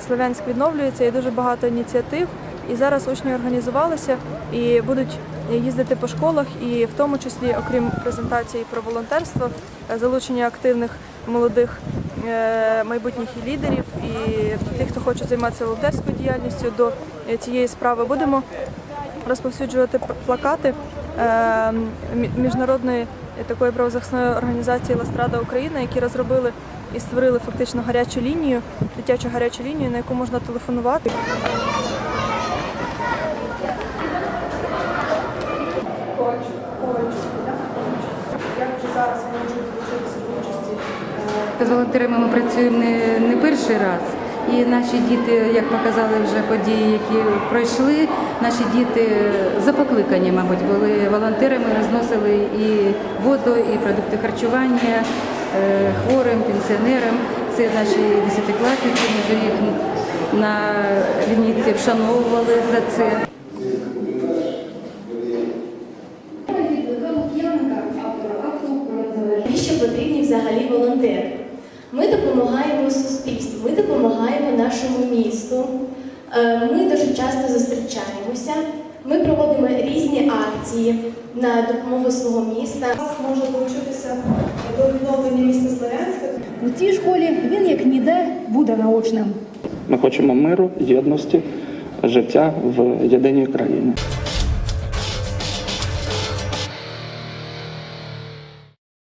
Слов'янськ відновлюється і дуже багато ініціатив. І зараз учні організувалися і будуть їздити по школах, і в тому числі, окрім презентації про волонтерство, е, залучення активних молодих е, майбутніх і лідерів і тих, хто хоче займатися волонтерською діяльністю до цієї справи. Будемо розповсюджувати плакати е, міжнародної такої правозахисної організації Ластрада Україна, які розробили і створили фактично гарячу лінію, дитячу гарячу лінію, на яку можна телефонувати. Я вже зараз долучитися до участі З волонтерами ми працюємо не, не перший раз. І наші діти, як показали вже події, які пройшли, наші діти за покликанням, мабуть, були волонтерами, розносили і воду, і продукти харчування е, хворим, пенсіонерам. Це наші десятикласники, ми вже їх на лінійці вшановували за це. Навіщо потрібні взагалі волонтери? Ми допомагаємо суспільству, ми допомагаємо нашому місту. Е, Ми дуже часто зустрічаємося. Ми проводимо різні акції на допомогу свого міста. Вас може долучитися до відновлення міста Слов'янська. У цій школі він як ніде буде наочним. Ми хочемо миру, єдності, життя в єдиній країні.